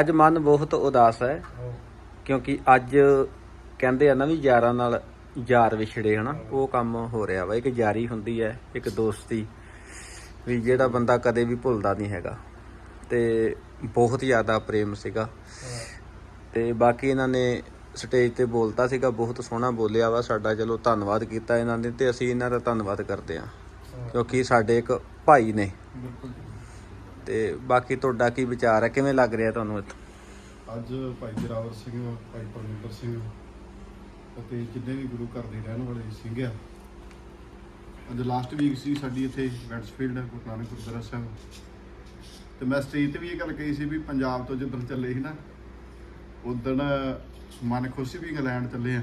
ਅੱਜ ਮਨ ਬਹੁਤ ਉਦਾਸ ਹੈ ਕਿਉਂਕਿ ਅੱਜ ਕਹਿੰਦੇ ਆ ਨਾ ਵੀ ਯਾਰਾਂ ਨਾਲ ਯਾਰ ਵਿਛੜੇ ਹਨਾ? ਉਹ ਕੰਮ ਹੋ ਰਿਹਾ ਵਾ। ਇੱਕ ਯਾਰੀ ਹੁੰਦੀ ਹੈ ਇੱਕ ਦੋਸਤੀ ਵੀ ਜਿਹੜਾ ਬੰਦਾ ਕਦੇ ਵੀ ਭੁੱਲਦਾ ਨਹੀਂ ਹੈਗਾ। ਤੇ ਬਹੁਤ ਜ਼ਿਆਦਾ ਪ੍ਰੇਮ ਸੀਗਾ। ਤੇ ਬਾਕੀ ਇਹਨਾਂ ਨੇ ਸਟੇਜ ਤੇ ਬੋਲਤਾ ਸੀਗਾ ਬਹੁਤ ਸੋਹਣਾ ਬੋਲਿਆ ਵਾ ਸਾਡਾ ਚਲੋ ਧੰਨਵਾਦ ਕੀਤਾ ਇਹਨਾਂ ਨੇ ਤੇ ਅਸੀਂ ਇਹਨਾਂ ਦਾ ਧੰਨਵਾਦ ਕਰਦੇ ਹਾਂ। ਕਿਉਂਕਿ ਸਾਡੇ ਇੱਕ ਭਾਈ ਨੇ। ਬਿਲਕੁਲ ਤੇ ਬਾਕੀ ਤੁਹਾਡਾ ਕੀ ਵਿਚਾਰ ਹੈ? ਕਿਵੇਂ ਲੱਗ ਰਿਹਾ ਤੁਹਾਨੂੰ ਇੱਥੇ? ਅੱਜ ਭਾਈ ਜਰਾਵਰ ਸਿੰਘ, ਭਾਈ ਪਰਮਿੰਦਰ ਸਿੰਘ ਅਤੇ ਜਿੰਨੇ ਵੀ ਗੁਰੂ ਘਰ ਦੇ ਰਹਿਣ ਵਾਲੇ ਸਿੰਘ ਆ। ਅੱਜ ਲਾਸਟ ਵੀਕ ਸੀ ਸਾਡੀ ਇੱਥੇ ਵੈਟਸਫੀਲਡ ਗੁਰੂ ਨਾਨਕ ਗੁਰਦੁਆਰਾ ਸਾਹਿਬ। ਤੇ ਮੈਂ ਸਟੇਜ ਤੇ ਵੀ ਇਹ ਗੱਲ ਕਹੀ ਸੀ ਵੀ ਪੰਜਾਬ ਤੋਂ ਜਦੋਂ ਚੱਲੇ ਸੀ ਨਾ, ਉਦੋਂ ਮਨ ਖੁਸ਼ ਸੀ ਵੀ ਇੰਗਲੈਂਡ ਚੱਲੇ ਆ।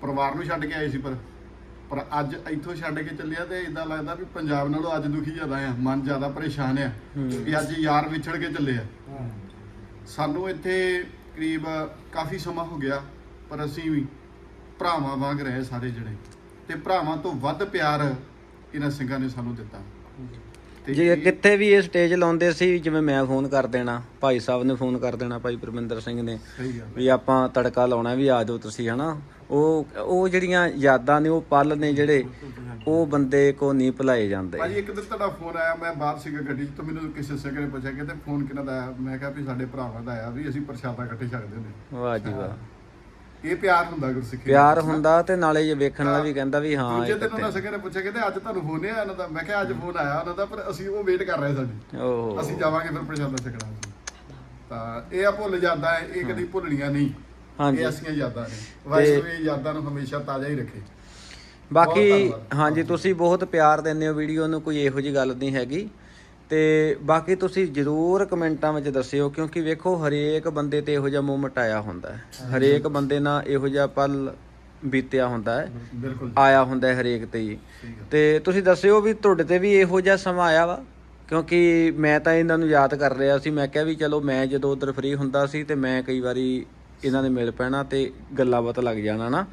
ਪਰਿਵਾਰ ਨੂੰ ਛੱਡ ਕੇ ਆਏ ਸੀ ਪਰ ਪਰ ਅੱਜ ਇੱਥੋਂ ਛੱਡ ਕੇ ਚੱਲਿਆ ਤੇ ਇਦਾਂ ਲੱਗਦਾ ਵੀ ਪੰਜਾਬ ਨਾਲੋਂ ਅੱਜ ਦੁਖੀ ਜ਼ਿਆਦਾ ਆ ਮਨ ਜ਼ਿਆਦਾ ਪਰੇਸ਼ਾਨ ਆ ਵੀ ਅੱਜ ਯਾਰ ਵਿਛੜ ਕੇ ਚੱਲੇ ਆ। ਸਾਨੂੰ ਇੱਥੇ ਕਰੀਬ ਕਾਫੀ ਸਮਾਂ ਹੋ ਗਿਆ ਪਰ ਅਸੀਂ ਵੀ ਭਰਾਵਾਂ ਵਾਂਗ ਰਹੇ ਸਾਰੇ ਜਣੇ ਤੇ ਭਰਾਵਾਂ ਤੋਂ ਵੱਧ ਪਿਆਰ ਇਹਨਾਂ ਸਿੰਘਾਂ ਨੇ ਸਾਨੂੰ ਦਿੱਤਾ। ਜੇ ਕਿੱਥੇ ਵੀ ਇਹ ਸਟੇਜ ਲਾਉਂਦੇ ਸੀ ਜਿਵੇਂ ਮੈਂ ਫੋਨ ਕਰ ਦੇਣਾ ਭਾਈ ਸਾਹਿਬ ਨੇ ਫੋਨ ਕਰ ਦੇਣਾ ਭਾਈ ਪਰਮਿੰਦਰ ਸਿੰਘ ਨੇ ਵੀ ਆਪਾਂ ਤੜਕਾ ਲਾਉਣਾ ਵੀ ਆ ਜਾਓ ਤੁਸੀਂ ਹਨਾ? ਉਹ ਉਹ ਜਿਹੜੀਆਂ ਯਾਦਾਂ ਨੇ ਉਹ ਪਲ ਨੇ ਜਿਹੜੇ ਉਹ ਬੰਦੇ ਕੋ ਨਹੀਂ ਭੁਲਾਏ ਜਾਂਦੇ। ਭਾਜੀ ਇੱਕ ਦਿਨ ਤੁਹਾਡਾ ਫੋਨ ਆਇਆ ਮੈਂ ਬਾਹਰ ਸੀਗਾ ਗੱਡੀ 'ਚ ਤਾਂ ਮੈਨੂੰ ਕਿਸੇ ਸਿੰਘ ਨੇ ਪੁੱਛਿਆ ਕਿ ਤੇ ਫੋਨ ਕਿਹਨਾਂ ਦਾ ਆਇਆ? ਮੈਂ ਕਿਹਾ ਵੀ ਸਾਡੇ ਭਰਾਵਾਂ ਦਾ ਆਇਆ ਵੀ ਅਸੀਂ ਪ੍ਰਸ਼ਾਦਾ ਇਕੱਠੇ ਛਕਦੇ ਹੁੰਦੇ। ਵਾਹ ਜੀ ਵਾਹ। ਇਹ ਪਿਆਰ ਹੁੰਦਾ ਗੁਰਸਿੱਖੀ। ਪਿਆਰ ਹੁੰਦਾ ਤੇ ਨਾਲੇ ਇਹ ਵੇਖਣ ਵਾਲਾ ਵੀ ਕਹਿੰਦਾ ਵੀ ਹਾਂ ਦੂਜੇ ਦਿਨ ਉਹਨਾਂ ਸਿੰਘ ਨੇ ਪੁੱਛਿਆ ਕਿ ਅੱਜ ਤੁਹਾਨੂੰ ਫੋਨ ਆਇਆ ਇਹਨਾਂ ਦਾ। ਮੈਂ ਕਿਹਾ ਅੱਜ ਫੋਨ ਆਇਆ ਉਹਨਾਂ ਦਾ ਪਰ ਅਸੀਂ ਉਹ ਵੇਟ ਕਰ ਰਹੇ ਸਾਡੀ। ਓਹ। ਅਸੀਂ ਜਾਵਾਂਗੇ ਫਿਰ ਪ੍ਰਸ਼ਾਦਾ ਛਕਣਾ ਤਾਂ ਇਹ ਆ ਭੁੱਲ ਜਾਂਦਾ ਹੈ ਇਹ ਕਦੀ ਭੁੱਲਣੀਆਂ ਨਹੀਂ। ਹਾਂਜੀ। ਇਹ ਅਸੀਂ ਯਾਦਾਂ ਨੇ। ਵਾਹਿਗੁਰੂ ਇਹ ਯਾਦਾਂ ਨੂੰ ਹਮੇਸ਼ਾ ਤਾਜ਼ਾ ਹੀ ਰੱਖੇ। ਬਾਕੀ। ਹਾਂਜੀ ਤੁਸੀਂ ਬਹੁਤ ਪਿਆਰ ਦਿੰਦੇ ਹੋ ਵੀਡੀਓ ਨੂੰ ਕੋਈ ਇਹੋ ਜੀ ਗੱਲ ਨਹੀਂ ਹੈਗੀ। ਤੇ ਬਾਕੀ ਤੁਸੀਂ ਜਰੂਰ ਕਮੈਂਟਾਂ ਵਿੱਚ ਦੱਸਿਓ ਕਿਉਂਕਿ ਵੇਖੋ ਹਰੇਕ ਬੰਦੇ ਤੇ ਇਹੋ ਜਿਹਾ ਮੂਮੈਂਟ ਆਇਆ ਹੁੰਦਾ ਹੈ। ਹਰੇਕ ਬੰਦੇ ਨਾਲ ਇਹੋ ਜਿਹਾ ਪਲ ਬੀਤਿਆ ਹੁੰਦਾ ਹੈ। ਬਿਲਕੁਲ ਆਇਆ ਹੁੰਦਾ ਹੈ ਹਰੇਕ ਤੇ ਹੀ। ਤੇ ਤੁਸੀਂ ਦੱਸਿਓ ਵੀ ਤੁਹਾਡੇ ਤੇ ਵੀ ਇਹੋ ਜਿਹਾ ਸਮਾਂ ਆਇਆ ਵਾ? ਕਿਉਂਕਿ ਮੈਂ ਤਾਂ ਇਹਨਾਂ ਨੂੰ ਯਾਦ ਕਰ ਰਿਹਾ ਸੀ ਮੈਂ ਕਿਹਾ ਵੀ ਚਲੋ ਮੈਂ ਜਦੋਂ ਉਧਰ ਫ੍ਰੀ ਹੁੰਦਾ ਸੀ ਤੇ ਮੈਂ ਕਈ ਵਾਰੀ ਇਹਨਾਂ ਦੇ ਮਿਲ ਪੈਣਾ ਤੇ ਗੱਲਾਂ ਬਾਤ ਲੱਗ ਜਾਣਾ ਨਾ।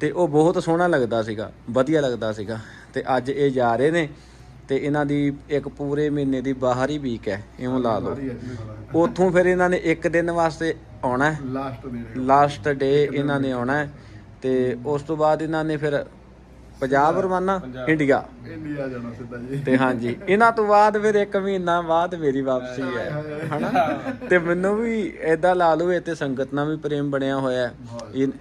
ਤੇ ਉਹ ਬਹੁਤ ਸੋਹਣਾ ਲੱਗਦਾ ਸੀਗਾ ਵਧੀਆ ਲੱਗਦਾ ਸੀਗਾ। ਤੇ ਅੱਜ ਇਹ ਜਾ ਰਹੇ ਨੇ। ਤੇ ਇਹਨਾਂ ਦੀ ਇੱਕ ਪੂਰੇ ਮਹੀਨੇ ਦੀ ਬਾਹਰੀ ਵੀਕ ਹੈ ਇਉਂ ਲਾ ਲਓ। ਉੱਥੋਂ ਫਿਰ ਇਹਨਾਂ ਨੇ ਇੱਕ ਦਿਨ ਵਾਸਤੇ ਆਉਣਾ ਹੈ। ਲਾਸਟ ਦੇ ਲਾਸਟ ਡੇ ਇਹਨਾਂ ਨੇ ਆਉਣਾ ਹੈ ਤੇ ਉਸ ਤੋਂ ਬਾਅਦ ਇਹਨਾਂ ਨੇ ਫਿਰ ਪੰਜਾਬ ਰਵਾਨਾ ਇੰਡੀਆ ਇੰਡੀਆ ਜਾਣਾ ਸਿੱਧਾ ਜੀ। ਤੇ ਹਾਂਜੀ ਇਹਨਾਂ ਤੋਂ ਬਾਅਦ ਫਿਰ ਇੱਕ ਮਹੀਨਾ ਬਾਅਦ ਮੇਰੀ ਵਾਪਸੀ ਹੈ ਹਨਾ? ਤੇ ਮੈਨੂੰ ਵੀ ਏਦਾਂ ਲਾ ਲਓ ਇਹ ਤੇ ਸੰਗਤ ਨਾਲ ਵੀ ਪ੍ਰੇਮ ਬਣਿਆ ਹੋਇਆ ਹੈ।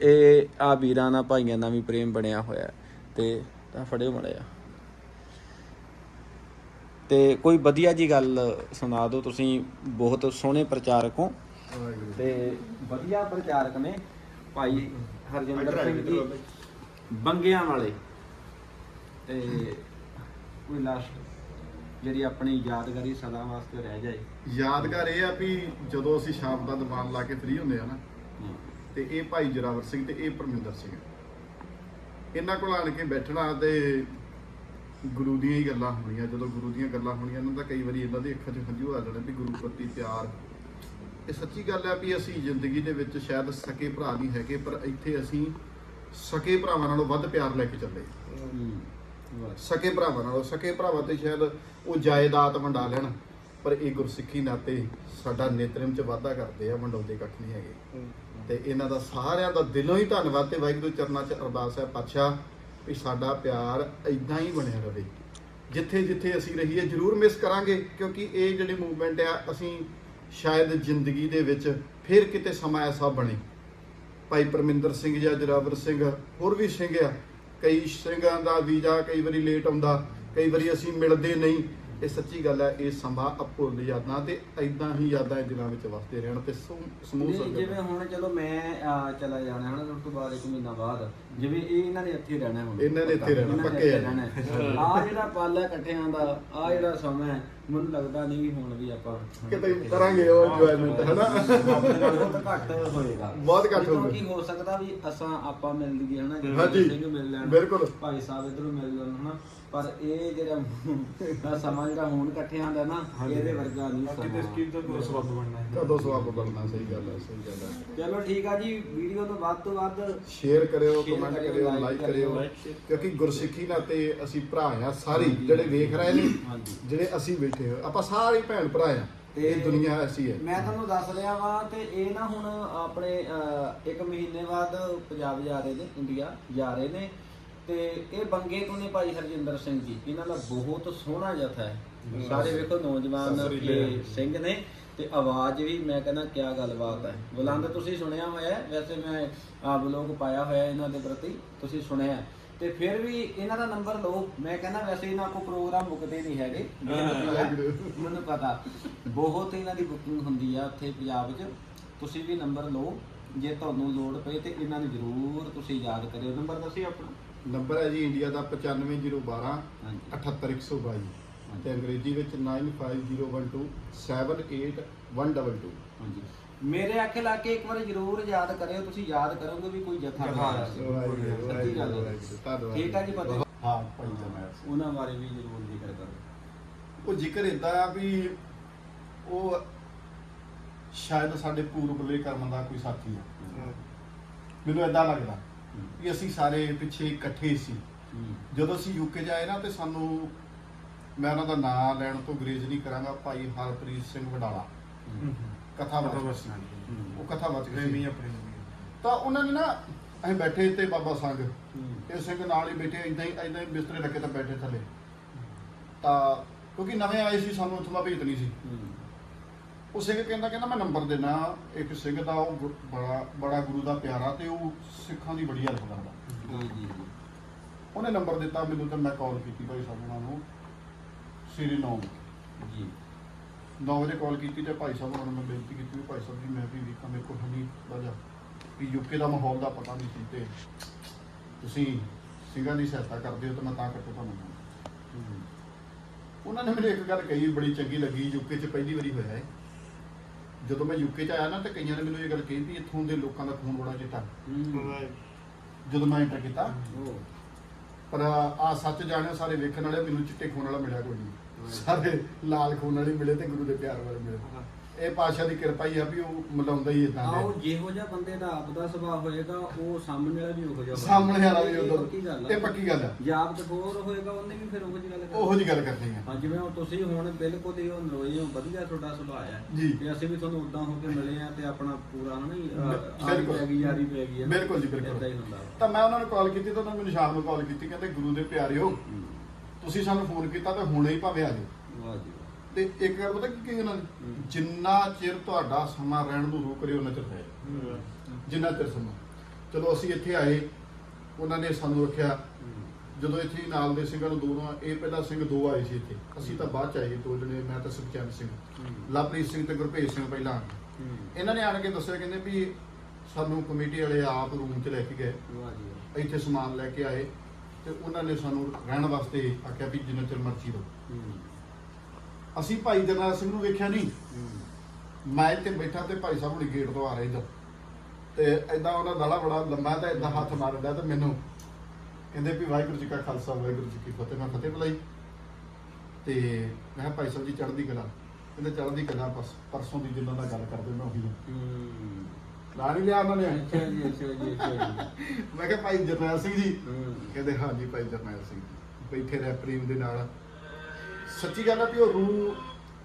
ਇਹ ਆ ਵੀਰਾਂ ਨਾਲ ਭਾਈਆਂ ਨਾਲ ਵੀ ਪ੍ਰੇਮ ਬਣਿਆ ਹੋਇਆ। ਤੇ ਤਾਂ ਫੜਿਓ ਮੜਿਆ ਤੇ ਕੋਈ ਵਧੀਆ ਜੀ ਗੱਲ ਸੁਣਾ ਦਿਓ ਤੁਸੀਂ ਬਹੁਤ ਸੋਹਣੇ ਪ੍ਰਚਾਰਕ ਹੋ। ਤੇ ਵਧੀਆ ਪ੍ਰਚਾਰਕ ਨੇ ਭਾਈ ਹਰਜਿੰਦਰ ਸਿੰਘ ਜੀ। ਬੰਗਿਆਂ ਵਾਲੇ। ਤੇ ਕੋਈ ਲਾਸਟ ਜਿਹੜੀ ਆਪਣੀ ਯਾਦਗਾਰੀ ਸਦਾ ਵਾਸਤੇ ਰਹਿ ਜਾਏ। ਯਾਦਗਾਰ ਇਹ ਆ ਵੀ ਜਦੋਂ ਅਸੀਂ ਸ਼ਾਮ ਦਾ ਦੀਵਾਨ ਲਾ ਕੇ ਫ੍ਰੀ ਹੁੰਦੇ ਆ ਨਾ ਤੇ ਇਹ ਭਾਈ ਜਰਾਵਰ ਸਿੰਘ ਤੇ ਇਹ ਪਰਮਿੰਦਰ ਸਿੰਘ। ਇਹਨਾਂ ਕੋਲ ਆਣ ਕੇ ਬੈਠਣਾ ਤੇ ਗੁਰੂ ਦੀਆਂ ਹੀ ਗੱਲਾਂ ਹੋਣੀਆਂ ਜਦੋਂ ਗੁਰੂ ਦੀਆਂ ਗੱਲਾਂ ਹੋਣੀਆਂ ਇਹਨਾਂ ਦਾ ਕਈ ਵਾਰੀ ਇਹਨਾਂ ਦੇ ਅੱਖਾਂ 'ਚ ਹੰਝੂ ਆ ਜਾਣੇ ਵੀ ਗੁਰੂ ਪ੍ਰਤੀ ਪਿਆਰ। ਇਹ ਸੱਚੀ ਗੱਲ ਹੈ ਵੀ ਅਸੀਂ ਜ਼ਿੰਦਗੀ ਦੇ ਵਿੱਚ ਸ਼ਾਇਦ ਸਕੇ ਭਰਾ ਨਹੀਂ ਹੈਗੇ ਪਰ ਇੱਥੇ ਅਸੀਂ ਸਕੇ ਭਰਾਵਾਂ ਨਾਲੋਂ ਵੱਧ ਪਿਆਰ ਲੈ ਕੇ ਚੱਲੇ। ਸਕੇ ਭਰਾਵਾਂ ਨਾਲੋਂ ਸਕੇ ਭਰਾਵਾਂ ਤੇ ਸ਼ਾਇਦ ਉਹ ਜਾਇਦਾਦ ਵੰਡਾ ਲੈਣ ਪਰ ਇਹ ਗੁਰਸਿੱਖੀ ਨਾਤੇ ਸਾਡਾ ਨੇਤਰਮ ਚ ਵਾਧਾ ਕਰਦੇ ਆ ਵੰਡਾਉਂਦੇ ਕੱਖ ਨਹੀਂ ਹੈਗੇ। ਤੇ ਇਹਨਾਂ ਦਾ ਸਾਰਿਆਂ ਦਾ ਦਿਲੋਂ ਹੀ ਧੰਨਵਾਦ ਤੇ ਵਾਹਿਗੁਰੂ ਚਰਨਾਂ 'ਚ ਅਰਦਾਸ ਹੈ ਪਾਤਸ਼ਾਹ ਵੀ ਸਾਡਾ ਪਿਆਰ ਇਦਾਂ ਹੀ ਬਣਿਆ ਰਵੇ। ਜਿੱਥੇ ਜਿੱਥੇ ਅਸੀਂ ਰਹੀਏ, ਜਰੂਰ ਮਿਸ ਕਰਾਂਗੇ, ਕਿਉਂਕਿ ਇਹ ਜਿਹੜੇ ਮੂਵਮੈਂਟ ਆ, ਅਸੀਂ ਸ਼ਾਇਦ ਜ਼ਿੰਦਗੀ ਦੇ ਵਿੱਚ ਫਿਰ ਕਿਤੇ ਸਮਾਂ ਐਸਾ ਬਣੇ। ਭਾਈ ਪਰਮਿੰਦਰ ਸਿੰਘ ਜਾਂ ਜਰਾਵਰ ਸਿੰਘ, ਹੋਰ ਵੀ ਸਿੰਘ ਆ। ਕਈ ਸਿੰਘਾਂ ਦਾ ਵੀਜ਼ਾ ਕਈ ਵਾਰੀ ਲੇਟ ਆਉਂਦਾ, ਕਈ ਵਾਰੀ ਅਸੀਂ ਮਿਲਦੇ ਨਹੀਂ। ਇਹ ਸੱਚੀ ਗੱਲ ਹੈ ਇਹ ਸਮਾਂ ਅਭੁੱਲ ਯਾਦਾਂ ਤੇ ਐਦਾਂ ਹੀ ਯਾਦਾਂ ਇਹ ਦਿਲਾਂ ਵਿੱਚ ਵਸਦੇ ਰਹਿਣ ਤੇ ਸਮੂਹ- ਸਮੂਹ ਨਹੀਂ, ਸੰਗਤ ਜਿਵੇਂ ਹੁਣ ਚਲੋ ਮੈਂ ਅਹ, ਚਲਾ ਜਾਣਾ ਹਨਾ ਉਸ ਤੋਂ ਬਾਅਦ ਇੱਕ ਮਹੀਨਾ ਬਾਅਦ ਜਿਵੇਂ ਇਹ ਇਹਨਾਂ ਨੇ ਇੱਥੇ ਰਹਿਣਾ ਹੁਣ ਇਹਨਾਂ ਨੇ ਇੱਥੇ ਰਹਿਣਾ, ਪੱਕੇ ਆ। ਆ ਜਿਹੜਾ ਪਲ ਹੈ ਇਕੱਠਿਆਂ ਦਾ ਆ ਜਿਹੜਾ ਸਮਾਂ ਹੈ ਮੈਨੂੰ ਲੱਗਦਾ ਨਹੀਂ ਵੀ ਹੁਣ ਵੀ ਆਪਾਂ ਕਿਤੇ ਕਰਾਂਗੇ ਉਹ ਇੰਜੋਇਮੈਂਟ ਹੈ ਨਾ ਬਹੁਤ ਘੱਟ ਹੋਏਗਾ ਬਹੁਤ ਘੱਟ ਹੋਊਗਾ। ਕਿਉਂਕਿ ਹੋ ਸਕਦਾ ਵੀ ਅਸਾਂ ਆਪਾਂ ਮਿਲ ਲਈਏ ਹਨਾ ਹਾਂਜੀ, ਮਿਲ ਲੈਣ ਬਿਲਕੁਲ। ਭਾਈ ਸਾਹਿਬ ਇਧਰੋਂ ਮਿਲ ਲੈਣ ਹਨਾ ਪਰ ਇਹ ਜਿਹੜਾ ਦਾ ਸਮਾਂ ਜਿਹੜਾ ਹੁਣ ਇਕੱਠਿਆਂ ਦਾ ਨਾ ਇਹਦੇ ਵਰਗਾ ਨਹੀਂ ਕਿਤੇ ਸਮਾਂ। ਸਕੀਮ ਦਾ ਕੋਈ ਸਬਬ ਬਣਨਾ ਹੈ। ਕਦੋਂ ਸਵਾਬ ਬਣਨਾ ਸਹੀ ਗੱਲ ਹੈ ਸਹੀ ਗੱਲ ਹੈ। ਚਲੋ ਠੀਕ ਆ ਜੀ ਵੀਡੀਓ ਤੋਂ ਵੱਧ ਤੋਂ ਵੱਧ ਸ਼ੇਅਰ ਕਰਿਓ ਕਮੈਂਟ ਕਰਿਓ, ਲਾਈਕ ਕਰਿਓ। ਕਿਉਂਕਿ ਗੁਰਸਿੱਖੀ ਨਾਲ ਤੇ ਅਸੀਂ ਭਰਾ ਆ ਸਾਰੇ ਜਿਹੜੇ ਵੇਖ ਰਹੇ ਨੇ। ਜਿਹੜੇ ਅਸੀਂ ਬੈਠੇ ਹੋ ਆਪਾਂ ਸਾਰੇ ਭੈਣ ਭਰਾ ਆ ਤੇ ਇਹ ਦੁਨੀਆ ਐਸੀ ਹੈ। ਮੈਂ ਤੁਹਾਨੂੰ ਦੱਸ ਰਿਹਾ ਵਾਂ ਤੇ ਇਹ ਨਾ ਹੁਣ ਆਪਣੇ ਇੱਕ ਮਹੀਨੇ ਬਾਅਦ ਪੰਜਾਬ ਜਾ ਰਹੇ ਨੇ ਇੰਡੀਆ ਜਾ ਰਹੇ ਨੇ। ਤੇ ਇਹ ਬੰਗੇ ਤੋਂ ਨੇ ਭਾਈ ਹਰਜਿੰਦਰ ਸਿੰਘ ਜੀ ਇਹਨਾਂ ਦਾ ਬਹੁਤ ਸੋਹਣਾ ਜਥਾ ਹੈ। ਸਾਰੇ ਵੇਖੋ ਨੌਜਵਾਨ ਇਹ ਸਿੰਘ ਨੇ ਤੇ ਆਵਾਜ਼ ਵੀ ਮੈਂ ਕਹਿੰਦਾ ਕਿਆ ਗੱਲਬਾਤ ਹੈ। ਬੁਲੰਦ ਤੁਸੀਂ ਸੁਣਿਆ ਹੋਇਆ ਵੈਸੇ ਮੈਂ ਆ ਬਲੌਗ ਪਾਇਆ ਹੋਇਆ ਇਹਨਾਂ ਦੇ ਪ੍ਰਤੀ ਤੁਸੀਂ ਸੁਣਿਆ। ਤੇ ਫਿਰ ਵੀ ਇਹਨਾਂ ਦਾ ਨੰਬਰ ਲਓ। ਮੈਂ ਕਹਿੰਦਾ ਵੈਸੇ ਇਹਨਾਂ ਕੋ ਪ੍ਰੋਗਰਾਮ ਮੁੱਕਦੇ ਨਹੀਂ ਹੈਗੇ। ਮੈਨੂੰ ਪਤਾ- ਮੈਨੂੰ ਪਤਾ। ਬਹੁਤ ਇਹਨਾਂ ਦੀ ਬੁਕਿੰਗ ਹੁੰਦੀ ਆ ਉੱਥੇ ਪੰਜਾਬ 'ਚ। ਤੁਸੀਂ ਵੀ ਨੰਬਰ ਲਓ। ਜੇ ਤੁਹਾਨੂੰ ਲੋੜ ਪਏ ਤੇ ਇਹਨਾਂ ਨੂੰ ਜ਼ਰੂਰ ਤੁਸੀਂ ਯਾਦ ਕਰਿਓ। ਨੰਬਰ ਦੱਸਿਓ ਆਪਣਾ। ਨੰਬਰ ਹੈ ਜੀ ਇੰਡੀਆ ਦਾ 95012 ਹਾਂਜੀ। 78122 ਤੇ ਅੰਗਰੇਜ਼ੀ ਵਿੱਚ 9501278122 ਹਾਂਜੀ। ਮੇਰੇ ਆਖੇ ਲਾ ਕੇ ਇੱਕ ਵਾਰ ਜ਼ਰੂਰ ਯਾਦ ਕਰਿਓ ਤੁਸੀਂ ਯਾਦ ਕਰੋਗੇ ਵੀ ਕੋਈ ਜਥਾ ਬਣਾਇਆ ਸੀ। ਵਾਹਿਗੁਰੂ, ਸੱਚੀ ਗੱਲ ਹੈ। ਵਾਹਿਗੁਰੂ, ਧੰਨਵਾਦ। ਠੀਕ ਹੈ ਜੀ ਪਤਾ ਹਾਂ ਭਾਈ ਸਿੰਘ। ਉਹਨਾਂ ਬਾਰੇ ਵੀ ਜ਼ਰੂਰ ਜ਼ਿਕਰ ਕਰੋ। ਉਹ ਜ਼ਿਕਰ ਇਦਾਂ ਆ ਵੀ ਉਹ ਸ਼ਾਇਦ ਸਾਡੇ ਪੂਰਬਲੇ ਕਰਮ ਦਾ ਕੋਈ ਸਾਥੀ ਆ। ਮੈਨੂੰ ਇਦਾਂ ਲੱਗਦਾ। ਵੀ ਅਸੀਂ ਸਾਰੇ ਪਿੱਛੇ ਇਕੱਠੇ ਸੀ। ਜਦੋਂ ਅਸੀਂ ਯੂਕੇ ਜਾਏ ਨਾ ਤੇ ਸਾਨੂੰ ਮੈਂ ਉਹਨਾਂ ਦਾ ਨਾਮ ਲੈਣ ਤੋਂ ਗਰੇਜ਼ ਨਹੀਂ ਕਰਾਂਗਾ ਭਾਈ ਹਰਪ੍ਰੀਤ ਸਿੰਘ ਵਡਾਲਾ। ਕਥਾ ਸੀ। ਉਹ ਕਥਾ ਵਾਚਕ ਸੀ। ਤਾਂ ਉਹਨਾਂ ਨੇ ਨਾ ਅਸੀਂ ਬੈਠੇ ਤੇ ਬਾਬਾ ਸੰਗ ਇਹ ਸਿੰਘ ਨਾਲ ਹੀ ਬੈਠੇ ਇਦਾਂ ਹੀ ਇਦਾਂ ਹੀ ਬਿਸਤਰੇ ਲੱਗੇ ਤਾਂ ਬੈਠੇ ਥੱਲੇ। ਤਾਂ ਕਿਉਂਕਿ ਨਵੇਂ ਆਏ ਸੀ ਸਾਨੂੰ ਉੱਥੋਂ ਦਾ ਭੇਤ ਨਹੀਂ ਸੀ। ਉਹ ਸਿੰਘ ਕਹਿੰਦਾ ਕਹਿੰਦਾ ਮੈਂ ਨੰਬਰ ਦੇਣਾ ਇੱਕ ਸਿੰਘ ਦਾ ਉਹ ਗੁ- ਬੜਾ ਬੜਾ ਗੁਰੂ ਦਾ ਪਿਆਰਾ ਤੇ ਉਹ ਸਿੱਖਾਂ ਦੀ ਬੜੀ ਹੈਲਪ ਕਰਦਾ। ਉਹਨੇ ਨੰਬਰ ਦਿੱਤਾ ਮੈਨੂੰ ਤੇ ਮੈਂ ਕਾਲ ਕੀਤੀ ਭਾਈ ਸਾਹਿਬ ਉਹਨਾਂ ਨੂੰ ਸਵੇਰੇ 9 ਜੀ। 9 ਵਜੇ ਕਾਲ ਕੀਤੀ ਤੇ ਭਾਈ ਸਾਹਿਬ ਉਹਨਾਂ ਨੂੰ ਮੈਂ ਬੇਨਤੀ ਕੀਤੀ ਵੀ ਭਾਈ ਸਾਹਿਬ ਜੀ ਮੈਂ ਵੀ ਵੀਕਾਂ ਮੇਰੇ ਕੋਲ ਹਨੀ ਰਾਜਾ ਵੀ ਯੂਕੇ ਦਾ ਮਾਹੌਲ ਦਾ ਪਤਾ ਨਹੀਂ ਸੀ ਤੇ ਤੁਸੀਂ ਸਿੰਘਾਂ ਦੀ ਸਹਾਇਤਾ ਕਰਦੇ ਹੋ ਤਾਂ ਮੈਂ ਤਾਂ ਕਰਕੇ ਤੁਹਾਨੂੰ ਉਹਨਾਂ ਨੇ ਮੈਨੂੰ ਇੱਕ ਗੱਲ ਕਹੀ ਬੜੀ ਚੰਗੀ ਲੱਗੀ ਯੂਕੇ 'ਚ ਪਹਿਲੀ ਵਾਰੀ ਹੋਇਆ ਹੈ ਜਦੋਂ ਮੈਂ ਯੂਕੇ 'ਚ ਆਇਆ ਨਾ ਤੇ ਕਈਆਂ ਨੇ ਮੈਨੂੰ ਇਹ ਗੱਲ ਕਹੀ ਵੀ ਇੱਥੋਂ ਦੇ ਲੋਕਾਂ ਦਾ ਖੂਨ ਬੜਾ ਚਿੱਟਾ। ਜਦੋਂ ਮੈਂ ਇੰਟਰ ਕੀਤਾ। ਪਰ ਆ ਸੱਚ ਜਾਣਿਓ ਸਾਰੇ ਵੇਖਣ ਵਾਲੇ ਮੈਨੂੰ ਚਿੱਟੇ ਖੂਨ ਵਾਲਾ ਮਿਲਿਆ ਕੋਈ ਨਹੀਂ। ਸਾਰੇ ਲਾਲ ਖੂਨ ਵਾਲੇ ਮਿਲੇ ਤੇ ਗੁਰੂ ਦੇ ਪਿਆਰ ਵਾਲੇ ਮਿਲੇ। ਇਹ ਪਾਤਸ਼ਾਹ ਦੀ ਕਿਰਪਾ ਹੀ ਆ ਵੀ ਉਹ ਮਿਲਾਉਂਦਾ ਹੀ ਇਦਾਂ ਆਓ ਦੇ ਜਿਹੋ ਜਿਹਾ ਬੰਦੇ ਦਾ ਆਪ ਦਾ ਸੁਭਾਅ ਹੋਏਗਾ ਉਹ ਸਾਹਮਣੇ ਵਾਲਾ ਵੀ ਉਹੋ ਜਿਹਾ ਹੋਏਗਾ। ਸਾਹਮਣੇ ਵਾਲਾ ਵੀ ਇਹ ਪੱਕੀ ਗੱਲ ਆ ਇਹ ਪੱਕੀ ਗੱਲ ਆ ਜਾਬ ਤੇ ਹੋਰ ਹੋਏਗਾ ਉਹਨੇ ਵੀ ਫਿਰ ਉਹੋ ਜਿਹੀ ਗੱਲ ਕਰਨੀ। ਉਹੋ ਜੀ ਗੱਲ ਕਰਦੇ ਆ ਹਾਂ ਜਿਵੇਂ ਹੁਣ ਤੁਸੀਂ ਹੁਣ ਬਿਲਕੁਲ ਹੀ ਉਹ ਨਰੋਏ ਹੋ ਵਧੀਆ ਤੁਹਾਡਾ ਸੁਭਾਅ ਆ ਜੀ। ਤੇ ਅਸੀਂ ਵੀ ਤੁਹਾਨੂੰ ਉਦਾਂ ਹੋ ਕੇ ਮਿਲੇ ਆ ਤੇ ਆਪਣਾ ਪੂਰਾ ਹਨਾ ਹੀ, ਅਹ, ਆਦਤ ਬਿਲਕੁਲ। ਪੈ ਗਈ ਯਾਰੀ ਪੈ ਗਈ ਆ ਬਿਲਕੁਲ ਜੀ, ਬਿਲਕੁਲ। ਏਦਾਂ ਹੀ ਹੁੰਦਾ ਵਾ। ਤਾਂ ਮੈਂ ਉਹਨਾਂ ਨੂੰ ਕਾਲ ਕੀਤੀ ਤਾਂ ਉਹਨਾਂ ਨੇ ਮੈਨੂੰ ਸ਼ਾਮ ਨੂੰ ਕਾਲ ਕੀਤੀ ਕਹਿੰਦੇ ਗੁਰੂ ਦੇ ਪਿਆਰਿਓ ਹੂੰ। ਤੁਸੀਂ ਸਾਨੂੰ ਫੋਨ ਕੀਤਾ ਤਾਂ ਹੁਣੇ ਹੀ ਭਾਵੇਂ ਆ ਜਾਓ ਵਾਹ ਜੀ ਵਾਹ। ਤੇ ਇੱਕ ਗੱਲ ਪਤਾ ਕੀ ਕਹੀ ਉਹਨਾਂ ਨੇ ਹੂੰ। ਜਿੰਨਾ ਚਿਰ ਤੁਹਾਡਾ ਸਮਾਂ ਰਹਿਣ ਨੂੰ ਰੋਕ ਰਿਹਾ ਉਹਨਾਂ ਚਿਰ ਹੈ। ਜਿੰਨਾ ਚਿਰ ਸਮਾਂ ਚਲੋ ਅਸੀਂ ਇੱਥੇ ਆਏ ਉਹਨਾਂ ਨੇ ਸਾਨੂੰ ਰੱਖਿਆ। ਜਦੋਂ ਇੱਥੇ ਹੀ ਨਾਲ ਦੇ ਸਿੰਘਾਂ ਨੂੰ ਦੋ ਨਾ ਇਹ ਪਹਿਲਾਂ ਸਿੰਘ ਦੋ ਆਏ ਸੀ ਇੱਥੇ ਅਸੀਂ ਤਾਂ ਬਾਅਦ ਚ ਆਏ ਦੋ ਜਣੇ ਮੈਂ ਤਾਂ ਸੁਖਚੈਨ ਸਿੰਘ। ਲਵਪ੍ਰੀਤ ਸਿੰਘ ਤੇ ਗੁਰਭੇਜ ਸਿੰਘ ਪਹਿਲਾਂ। ਇਹਨਾਂ ਨੇ ਆਣ ਕੇ ਦੱਸਿਆ ਕਹਿੰਦੇ ਵੀ ਸਾਨੂੰ ਕਮੇਟੀ ਵਾਲੇ ਆਪ ਰੂਮ 'ਚ ਲੈ ਕੇ ਗਏ। ਇੱਥੇ ਸਮਾਨ ਲੈ ਕੇ ਆਏ ਤੇ ਉਹਨਾਂ ਨੇ ਸਾਨੂੰ ਰਹਿਣ ਵਾਸਤੇ ਆਖਿਆ ਵੀ ਜਿੰਨਾ ਚਿਰ ਮਰਜ਼ੀ ਰਹੋ। ਅਸੀਂ ਭਾਈ ਜਰਨੈਲ ਸਿੰਘ ਨੂੰ ਵੇਖਿਆ ਨਹੀਂ। ਮੈਂ ਇੱਥੇ ਬੈਠਾ ਤੇ ਭਾਈ ਸਾਹਿਬ ਹੁਣੀ ਗੇਟ ਤੋਂ ਆ ਰਹੇ ਇੱਧਰ। ਤੇ ਐਦਾਂ ਉਹਨਾਂ ਦਾਲਾ ਬੜਾ ਲੰਮਾ ਤੇ ਐਦਾਂ ਹੱਥ ਮਾਰਦਾ ਤੇ ਮੈਨੂੰ। ਕਹਿੰਦੇ ਵੀ ਵਾਹਿਗੁਰੂ ਜੀ ਕਾ ਖਾਲਸਾ ਵਾਹਿਗੁਰੂ ਜੀ ਕੀ ਫਤਿਹ। ਮੈਂ ਫਤਿਹ ਬੁਲਾਈ। ਤੇ ਮੈਂ ਭਾਈ ਸਾਹਿਬ ਜੀ ਚੜ੍ਹਦੀ ਕਲਾ। ਕਹਿੰਦੇ ਚੜ੍ਹਦੀ ਕਲਾ ਬਸ। ਪਰਸੋਂ ਦੀ ਜਿੰਨਾਂ ਦਾ ਗੱਲ ਕਰਦੇ ਮੈਂ ਉਹੀ। ਲਾ ਨਹੀਂ ਲਿਆ ਉਹਨਾਂ ਨੇ। ਅੱਛਾ ਜੀ ਅੱਛਾ ਜੀ ਅੱਛਾ ਜੀ। ਮੈਂ ਕਿਹਾ ਭਾਈ ਜਰਨੈਲ ਸਿੰਘ ਜੀ। ਕਹਿੰਦੇ ਹਾਂ ਜੀ ਭਾਈ ਜਰਨੈਲ ਸਿੰਘ ਜੀ। ਬੈਠੇ ਰਹਿ ਪ੍ਰੇਮ ਦੇ ਨਾਲ। ਸੱਚੀ ਗੱਲ ਹੈ ਵੀ ਉਹ ਰੂਹ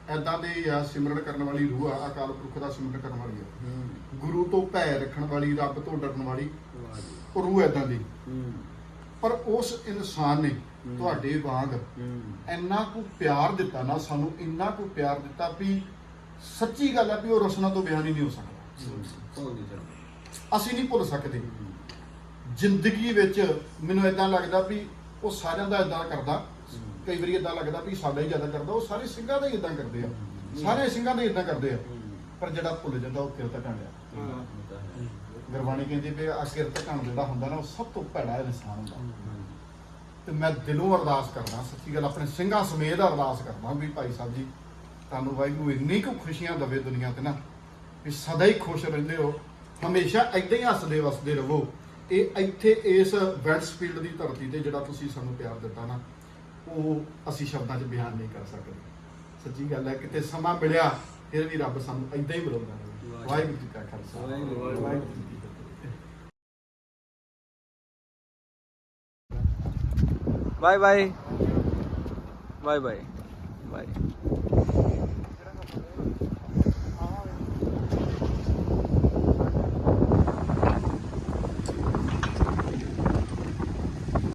ਐਦਾਂ ਦੇ ਆ ਸਿਮਰਨ ਕਰਨ ਵਾਲੀ ਰੂਹ ਆ ਅਕਾਲ ਪੁਰਖ ਦਾ ਸਿਮਰਨ ਕਰਨ ਵਾਲੀ ਆ। ਗੁਰੂ ਤੋਂ ਭੈ ਰੱਖਣ ਵਾਲੀ ਰੱਬ ਤੋਂ ਡਰਨ ਵਾਲੀ ਉਹ ਰੂਹ ਐਦਾਂ ਦੀ। ਪਰ ਉਸ ਇਨਸਾਨ ਨੇ। ਤੁਹਾਡੇ ਵਾਂਗ। ਇੰਨਾ ਕੁ ਪਿਆਰ ਦਿੱਤਾ ਨਾ ਸਾਨੂੰ ਇੰਨਾ ਕੁ ਪਿਆਰ ਦਿੱਤਾ ਵੀ ਸੱਚੀ ਗੱਲ ਹੈ ਵੀ ਉਹ ਰਸਨਾ ਤੋਂ ਬਿਆਨ ਹੀ ਨਹੀਂ ਹੋ ਸਕਦਾ ਅਸੀਂ ਨਹੀਂ ਭੁੱਲ ਸਕਦੇ ਜ਼ਿੰਦਗੀ ਵਿੱਚ ਮੈਨੂੰ ਇਦਾਂ ਲੱਗਦਾ ਵੀ ਉਹ ਸਾਰਿਆਂ ਦਾ ਇਦਾਂ ਕਰਦਾ ਕਈ ਵਾਰੀ ਇਦਾਂ ਲੱਗਦਾ ਵੀ ਸਾਡਾ ਹੀ ਜ਼ਿਆਦਾ ਕਰਦਾ ਉਹ ਸਾਰੇ ਸਿੰਘਾਂ ਦਾ ਹੀ ਇਦਾਂ ਕਰਦੇ ਆ। ਸਾਰੇ ਸਿੰਘਾਂ ਦੇ ਇਦਾਂ ਕਰਦੇ ਆ। ਪਰ ਜਿਹੜਾ ਭੁੱਲ ਜਾਂਦਾ ਉਹ ਕਿਰਤ ਢਾਂਡਿਆ ਗੁਰਬਾਣੀ ਕਹਿੰਦੀ ਵੀ ਆ ਕਿਰਤ ਜਿਹੜਾ ਹੁੰਦਾ ਨਾ ਉਹ ਸਭ ਤੋਂ ਭੈੜਾ ਇਨਸਾਨ ਹੁੰਦਾ। ਤੇ ਮੈਂ ਦਿਲੋਂ ਅਰਦਾਸ ਕਰਦਾ ਸੱਚੀ ਗੱਲ ਆਪਣੇ ਸਿੰਘਾਂ ਸਮੇਤ ਅਰਦਾਸ ਕਰਦਾ ਵੀ ਭਾਈ ਸਾਹਿਬ ਜੀ ਤੁਹਾਨੂੰ ਵਾਹਿਗੁਰੂ ਇੰਨੀ ਕੁ ਖੁਸ਼ੀਆਂ ਦੇਵੇ ਦੁਨੀਆ ਤੇ ਨਾ ਵੀ ਸਦਾ ਹੀ ਖੁਸ਼ ਰਹਿੰਦੇ ਹੋ ਹਮੇਸ਼ਾ ਏਦਾਂ ਹੀ ਹੱਸਦੇ ਵਸਦੇ ਰਹੋ। ਇਹ ਇੱਥੇ ਇਸ ਵੈਲਸਫੀਲਡ ਦੀ ਧਰਤੀ ਤੇ ਜਿਹੜਾ ਤੁਸੀਂ ਸਾਨੂੰ ਪਿਆਰ ਦਿੱਤਾ ਨਾ ਉਹ ਅਸੀਂ ਸ਼ਬਦਾਂ 'ਚ ਬਿਆਨ ਨਹੀਂ ਕਰ ਸਕਦੇ। ਸੱਚੀ ਗੱਲ ਹੈ ਕਿਤੇ ਸਮਾਂ ਮਿਲਿਆ ਫਿਰ ਵੀ ਰੱਬ ਸਾਨੂੰ ਏਦਾਂ ਹੀ ਬੁਲਾਉਂਦਾ ਰਹੇ ਵਾਹਿਗੁਰੂ। ਜੀ ਕਾ ਖਾਲਸਾ। ਵਾਹਿਗੁਰੂ ਜੀ। ਵਾਹਿਗੁਰੂ ਜੀ ਕੀ ਫਤਿਹ। Bye bye. Bye bye. Bye.